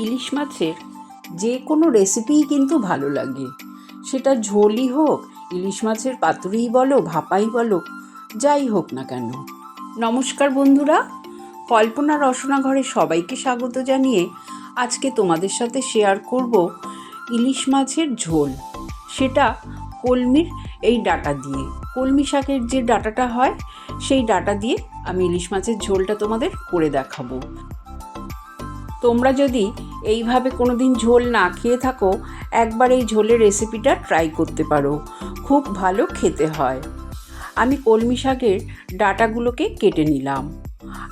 ইলিশ মাছের যে কোনো রেসিপিই কিন্তু ভালো লাগে। সেটা ঝোলই হোক, ইলিশ মাছের পাতুরিই বলো, ভাপাই বলো, যাই হোক না কেন। নমস্কার বন্ধুরা, কল্পনা রসনা ঘরে সবাইকে স্বাগত জানিয়ে আজকে তোমাদের সাথে শেয়ার করব ইলিশ মাছের ঝোল। সেটা কলমির এই ডাটা দিয়ে। কলমি শাকের যে ডাটাটা হয়, সেই ডাটা দিয়ে আমি ইলিশ মাছের ঝোলটা তোমাদের করে দেখাবো। তোমরা যদি এইভাবে কোনো দিন ঝোল না খেয়ে থাকো, একবার এই ঝোলের রেসিপিটা ট্রাই করতে পারো। খুব ভালো খেতে হয়। আমি কলমি শাকের ডাটাগুলোকে কেটে নিলাম।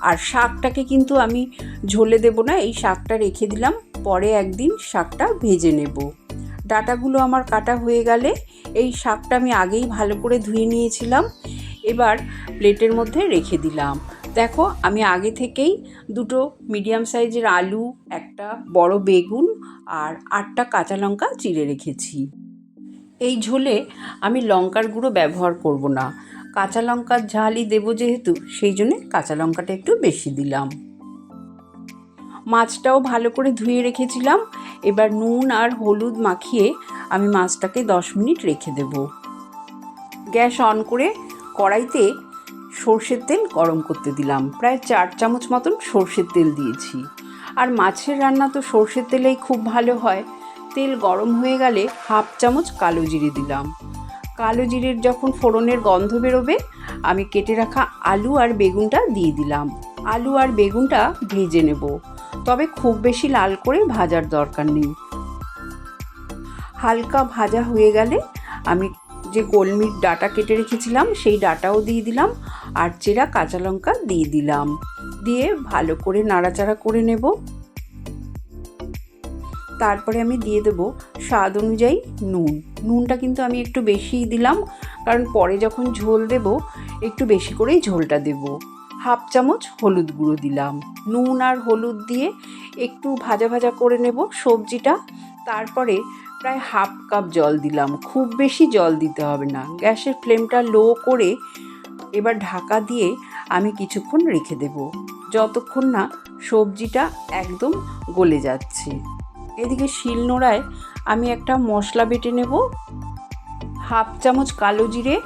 আর শাকটাকে কিন্তু আমি ঝোলে দেব না, এই শাকটা রেখে দিলাম, পরে একদিন শাকটা ভেজে নেব। ডাটাগুলো আমার কাটা হয়ে গেলে এই শাকটা আমি আগেই ভালো করে ধুয়ে নিয়েছিলাম, এবার প্লেটের মধ্যে রেখে দিলাম। দেখো, আমি আগে থেকেই দুটো মিডিয়াম সাইজের আলু, একটা বড় বেগুন আর আটটা কাঁচা লঙ্কা চিড়ে রেখেছি। এই ঝোলে আমি লঙ্কার গুঁড়ো ব্যবহার করব না। কাঁচা লঙ্কার ঝালই দেবো যেহেতু, সেই জন্যে কাঁচা লঙ্কাটা একটু বেশি দিলাম। মাছটাও ভালো করে ধুয়ে রেখেছিলাম। এবার নুন আর হলুদ মাখিয়ে আমি মাছটাকে দশ মিনিট রেখে দেব। গ্যাস অন করে কড়াইতে সর্ষের তেল গরম করতে দিলাম। প্রায় চার চামচ মতন সর্ষের তেল দিয়েছি। আর মাছের রান্না তো সর্ষের তেলেই খুব ভালো হয়। তেল গরম হয়ে গেলে হাফ চামচ কালো জিরে দিলাম। কালো জিরের যখন ফোড়নের গন্ধ বেরোবে, আমি কেটে রাখা আলু আর বেগুনটা দিয়ে দিলাম। আলু আর বেগুনটা ভেজে নেব। তবে খুব বেশি লাল করে ভাজার দরকার নেই। হালকা ভাজা হয়ে গেলে আমি যে গোলমির ডাটা কেটে রেখেছিলাম, সেই ডাটাও দিয়ে দিলাম আর চেরা কাঁচা লঙ্কা দিয়ে দিলাম। দিয়ে ভালো করে নাড়াচাড়া করে নেব। তারপরে আমি দিয়ে দেব স্বাদ অনুযায়ী নুন। নুনটা কিন্তু আমি একটু বেশিই দিলাম, কারণ পরে যখন ঝোল দেব, একটু বেশি করেই ঝোলটা দেব। হাফ চামচ হলুদ গুঁড়ো দিলাম। নুন আর হলুদ দিয়ে একটু ভাজা ভাজা করে নেব সবজিটা। তারপরে প্রায় হাফ কাপ জল দিলাম। খুব বেশি জল দিতে হবে না। গ্যাসের ফ্লেমটা লো করে এবার ঢাকা দিয়ে আমি কিছুক্ষণ রেখে দেব। যতক্ষণ না সবজিটা একদম গলে যাচ্ছে। এদিকে শিলনোড়ায় আমি একটা মশলা বেটে নেব। হাফ চামচ কালো জিরে,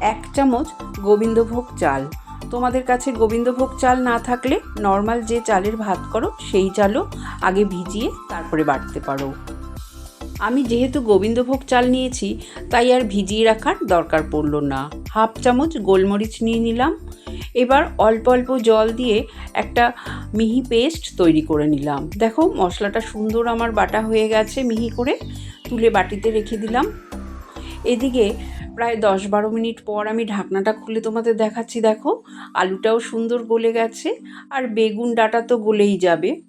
এক চামচ গোবিন্দভোগ চাল। তোমাদের কাছে গোবিন্দভোগ চাল না থাকলে নর্মাল যে চালের ভাত করো, সেই চালও আগে ভিজিয়ে তারপরে বাটতে পারো। আমি যেহেতু গোবিন্দভোগ চাল নিয়েছি, তাই আর ভিজিয়ে রাখার দরকার পড়ল না। হাফ চামচ গোলমরিচ নিয়ে নিলাম। এবার অল্প অল্প জল দিয়ে একটা মিহি পেস্ট তৈরি করে নিলাম। দেখো, মশলাটা সুন্দর আমার বাটা হয়ে গেছে মিহি করে, তুলে বাটিতে রেখে দিলাম। এদিকে প্রায় দশ বারো মিনিট পর আমি ঢাকনাটা খুলে তোমাদের দেখাচ্ছি, দেখো। আলুটাও সুন্দর গলে গেছে, আর বেগুন ডাটা তো গলেই যাবে।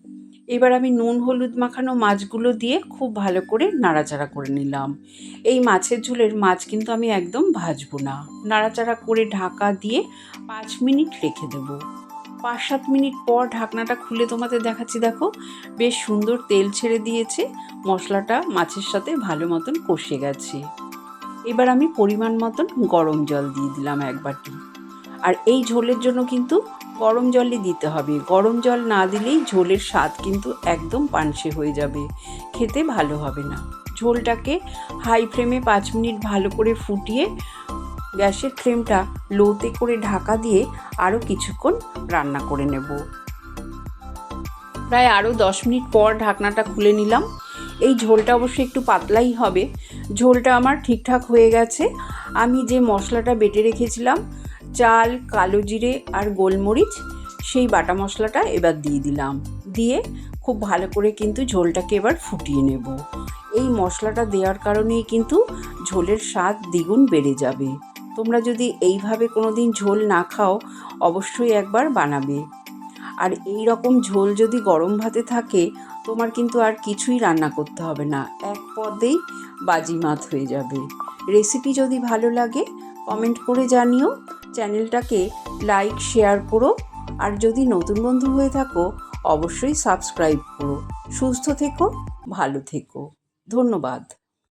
এবার আমি নুন, হলুদ মাখানো মাছগুলো দিয়ে খুব ভালো করে নাড়াচাড়া করে নিলাম। এই মাছের ঝোলের মাছ কিন্তু আমি একদম ভাজবো না। নাড়াচাড়া করে ঢাকা দিয়ে পাঁচ মিনিট রেখে দেব। পাঁচ, সাত মিনিট পর ঢাকনাটা খুলে তোমাদের দেখাচ্ছি, দেখো। বেশ সুন্দর তেল ছেড়ে দিয়েছে। মশলাটা মাছের সাথে ভালো মতন কষে গেছে। এবার আমি পরিমাণ মতন গরম জল দিয়ে দিলাম এক বাটি। আর এই ঝোলের জন্য কিন্তু গরম জলই দিতে হবে। গরম জল না দিলেই ঝোলের স্বাদ কিন্তু একদম পানসে হয়ে যাবে। খেতে ভালো হবে না। ঝোলটাকে হাই ফ্লেমে পাঁচ মিনিট ভালো করে ফুটিয়ে গ্যাসের ফ্লেমটা লোতে করে ঢাকা দিয়ে আরও কিছুক্ষণ রান্না করে নেব। প্রায় আরও দশ মিনিট পর ঢাকনাটা খুলে নিলাম। এই ঝোলটা অবশ্যই একটু পাতলাই হবে। ঝোলটা আমার ঠিকঠাক হয়ে গেছে। আমি যে মশলাটা বেটে রেখেছিলাম চাল, কালো জিরে আর গোলমরিচ, সেই বাটা মশলাটা এবার দিয়ে দিলাম। দিয়ে খুব ভালো করে কিন্তু ঝোলটাকে এবার ফুটিয়ে নেব। এই মশলাটা দেওয়ার কারণেই কিন্তু ঝোলের স্বাদ দ্বিগুণ বেড়ে যাবে। তোমরা যদি এইভাবে কোনো দিন ঝোল না খাও, অবশ্যই একবার বানাবে। আর এই রকম ঝোল যদি গরম ভাতে থাকে, তোমার কিন্তু আর কিছুই রান্না করতে হবে না। এক পদেই বাজিমাত হয়ে যাবে। রেসিপি যদি ভালো লাগে, কমেন্ট করে জানিও। চ্যানেলটাকে লাইক, শেয়ার করো। আর যদি নতুন বন্ধু হয়ে থাকো, অবশ্যই সাবস্ক্রাইব করো। সুস্থ থেকো, ভালো থেকো। ধন্যবাদ।